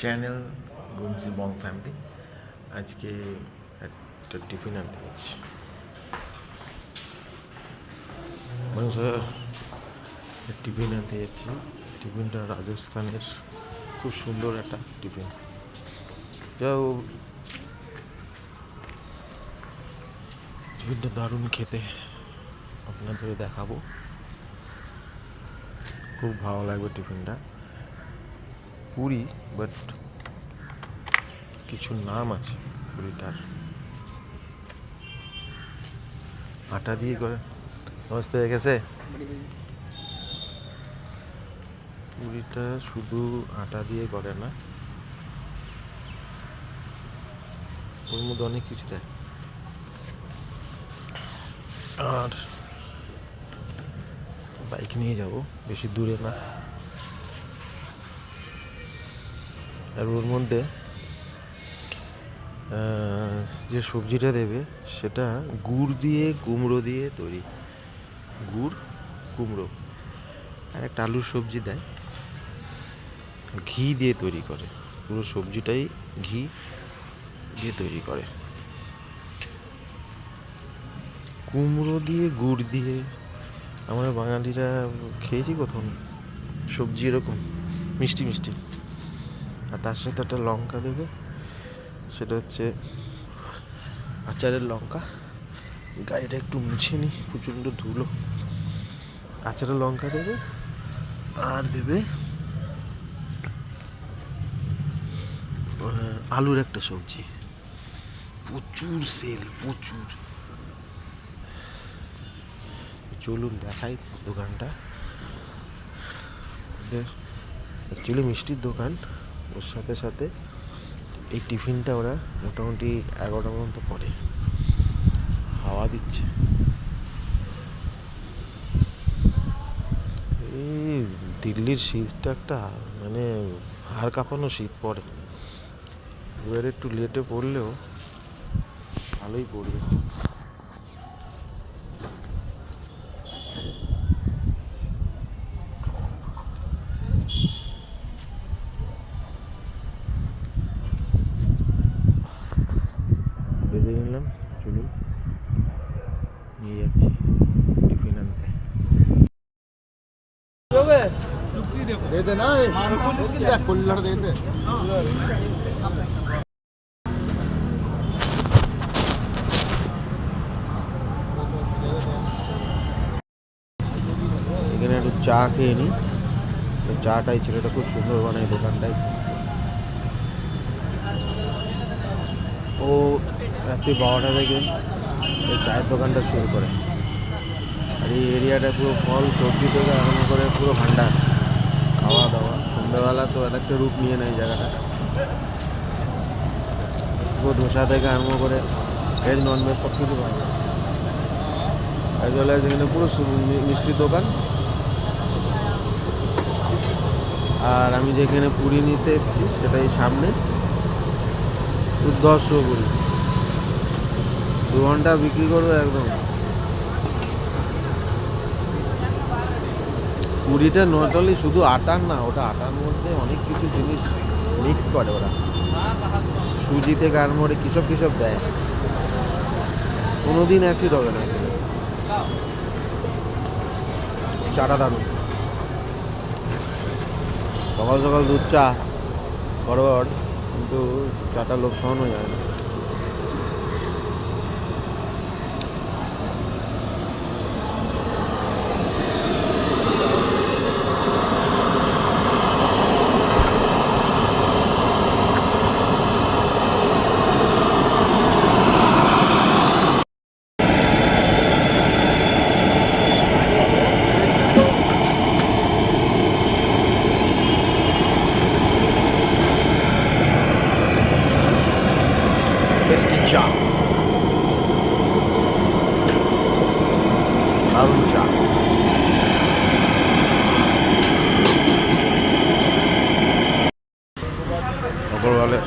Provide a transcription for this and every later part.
Channel গুমসি বং family. আজকে একটা tiffin আনতে যাচ্ছি। টিফিন আনতে যাচ্ছি। টিফিনটা রাজস্থানের খুব সুন্দর একটা টিফিন। যাও। টিফিনটা দারুণ খেতে আপনাদের দেখাবো। খুব ভালো লাগবে টিফিনটা। পুরি বাট কিছু নাম আছে পুরীটার। আটা দিয়ে করে। নমস্তে, হয়ে গেছে? পুরিটা শুধু আটা দিয়ে করে না, ওর মধ্যে অনেক কিছু দেয়। আর বাইক নিয়ে যাব, বেশি দূরে না। আর ওর মধ্যে যে সবজিটা দেবে সেটা গুড় দিয়ে, কুমড়ো দিয়ে তৈরি। গুড়, কুমড়ো। আর একটা আলুর সবজি দেয়। ঘি দিয়ে তৈরি করে। পুরো সবজিটাই ঘি দিয়ে তৈরি করে। কুমড়ো দিয়ে, গুড় দিয়ে। আমরা বাঙালিরা খেয়েছি কোথাও সবজি এরকম। মিষ্টি মিষ্টি। আর তার সাথে একটা লঙ্কা দেবে। সেটা হচ্ছে আচারের লঙ্কা। গাড়িটা একটু মুছে নিই প্রচণ্ড ধুলো। আচারের লঙ্কা দেবে, আর দেবে আলুর একটা সবজি। প্রচুর সেল, প্রচুর। চলুন দেখাই দোকানটা। অ্যাকচুয়ালি মিষ্টির দোকান। ওর সাথে সাথে এই টিফিনটা ওরা মোটামুটি এগারোটা পর্যন্ত করে। হাওয়া দিচ্ছে। এই দিল্লির শীতটা একটা মানে হাড় কাঁপানো শীত পড়ে। এবার একটু লেটে পড়লেও ভালোই পড়বে বেঁধে নিলাম চলুন নিয়ে যাচ্ছি টিফিন আনতে। এখানে একটু চা খেয়ে নি চাটাই ছেলেটা খুব সুন্দর বানায় দোকানটাই ও, রাত্রি বারোটা থেকে এই চায়ের দোকানটা শুরু করে। আর এই এরিয়াটা পুরো ফল, সবজি থেকে আরম্ভ করে পুরো ভান্ডার। খাওয়া দাওয়া। সন্ধ্যেবেলা তো আর একটা রূপ নিয়ে নেয় জায়গাটা। পুরো ধোসা থেকে আরম্ভ করে ভেজ নন ভেজ সব কিছু পাওয়া যায়। অ্যাজ ওয়েল এখানে পুরো মিষ্টির দোকান। আর আমি যেখানে পুরী নিতে এসেছি, সেটাই সামনে। দুর্ধর্ষ পুরি দু ঘণ্টা বিক্রি করব একদম। পুরিটা নট অনলি শুধু আটার না, ওটা আটার মধ্যে অনেক কিছু জিনিস মিক্স করে ওরা। সুজি থেকে আরম্ভ করে কিসব কিসব দেয়। কোনোদিন অ্যাসিড হবে না। চাটা দারুণ। সকাল সকাল দুধ চা গড়বড় কিন্তু চাটা লোক হয়ে যায় না। টেস্টি চা দারুণ চা অপরওয়ালের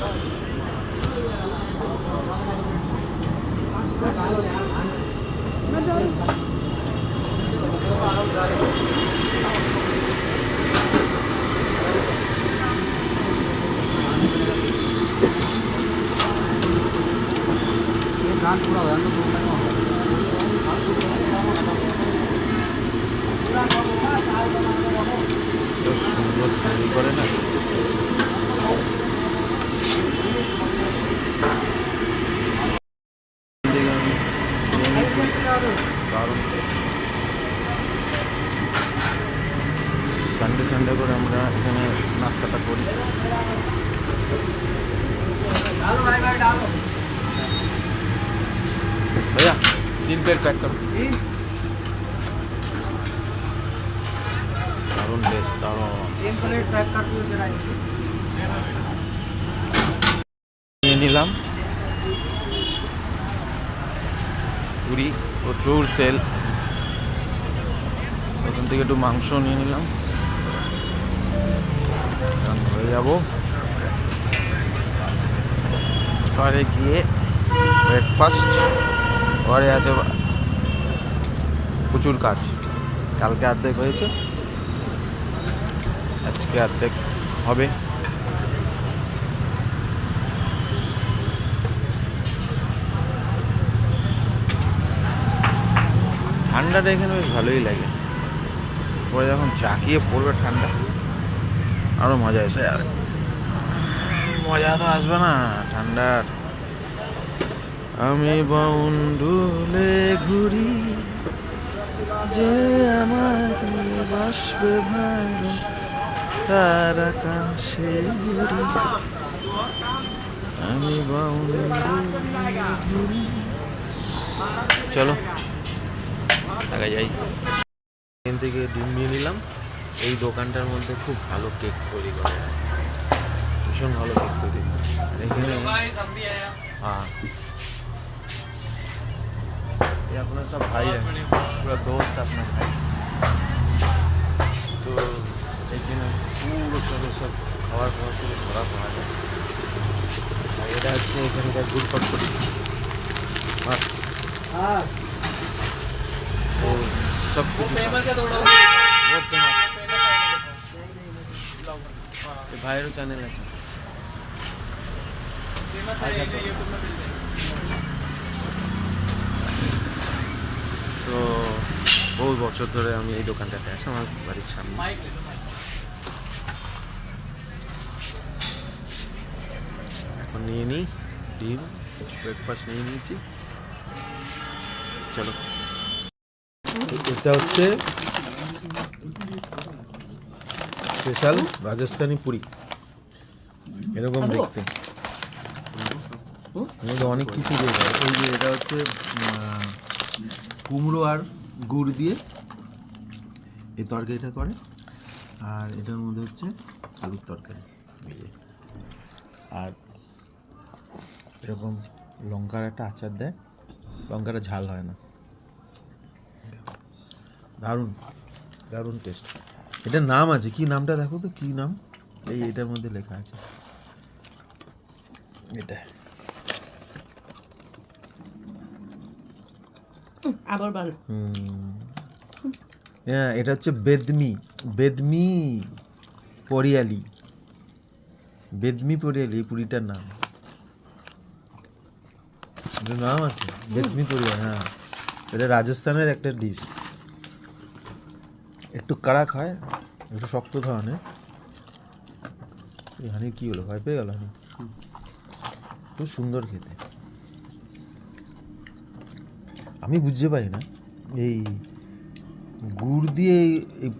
তো সুন্দর তৈরি করে না সানডে সানডে করে আমরা এখানে নাস্তাটা করি भैया तीन प्लेट पैक करो দারুণ বেশ দারুণ নিয়ে নিলাম পুরি প্রচুর সেল ওখান থেকে একটু মাংস নিয়ে নিলাম এখন গিয়ে ব্রেকফাস্ট ঘরে আছে প্রচুর কাজ। কালকে অর্ধেক হয়েছে। আজকে অর্ধেক হবে। ঠান্ডাটা এখানে বেশ ভালোই লাগে। পরে যখন চাকিয়ে পড়বে ঠান্ডা। আরও মজা এসে আর মজা তো আসবে না, ঠান্ডার। আমি বাউন্ডুলে ঘুরি, যে আমাকে বাসবে ভালো তার আকাশে ঘুরি। আমি বাউন্ডুলে ঘুরি। চলো টাকা যাই। এখান থেকে ডিম নিয়ে নিলাম। এই দোকানটার মধ্যে খুব ভালো কেক তৈরি করে ভীষণ ভালো কেক তৈরি করে আর এখানে हाँ ये अपना सब भाई है पूरा दोस्त अपना भाई তো এখানে পুরো সব সব খাবার খাওয়ার থেকে ধরা পাওয়া যায় আর এটা হচ্ছে এখানকার গুড় কটকটি বাস তো সব কিছু বহুত ফেমাস ভাইয়েরও চ্যানেল আছে। তো বহু বছর ধরে আমি এই দোকানটাতে আসি আমার বাড়ির সামনে। এখন নিয়ে নিই ডিম ব্রেকফাস্ট নিয়ে নিয়েছি। চলো। এটা হচ্ছে স্পেশাল রাজস্থানি পুরি। এরকম দেখতে। এর মধ্যে অনেক কিছু দিয়ে এই যে এটা হচ্ছে কুমড়ো আর গুড় দিয়ে এই তরকারিটা করে। আর এটার মধ্যে হচ্ছে আলুর তরকারি এই আর এরকম লঙ্কার একটা আচার দেয়। লঙ্কাটা ঝাল হয় না। দারুণ দারুণ টেস্ট এটার নাম আছে কি নামটা দেখো তো কি নাম? এই এটার মধ্যে লেখা আছে। এটা। আবার। হ্যাঁ এটা হচ্ছে বেদমি বেদমি পরিয়ালি বেদমি পরিয়ালি এই পুরীটার নাম। এটার নাম আছে বেদমি পরিয়ালি হ্যাঁ। এটা রাজস্থানের একটা ডিশ একটু কাড়া খায় একটু শক্ত ধরনের। এই হানি কি হলো? ভয় পেয়ে গেল হানি। খুব সুন্দর খেতে। আমি বুঝতে পারি না এই গুড় দিয়ে এই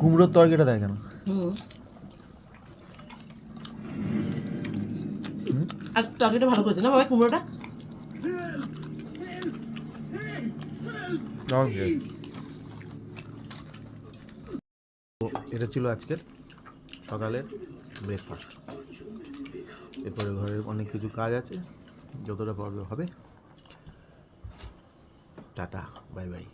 কুমড়োর তরকারিটা দেয় কেন? আর তরকারিটা ভালো করেছে না বাবা কুমড়োটা? তো এটা ছিল আজকের সকালের ব্রেকফাস্ট এরপরে ঘরের অনেক কিছু কাজ আছে, যতটা পারবে হবে। Tata, bye bye.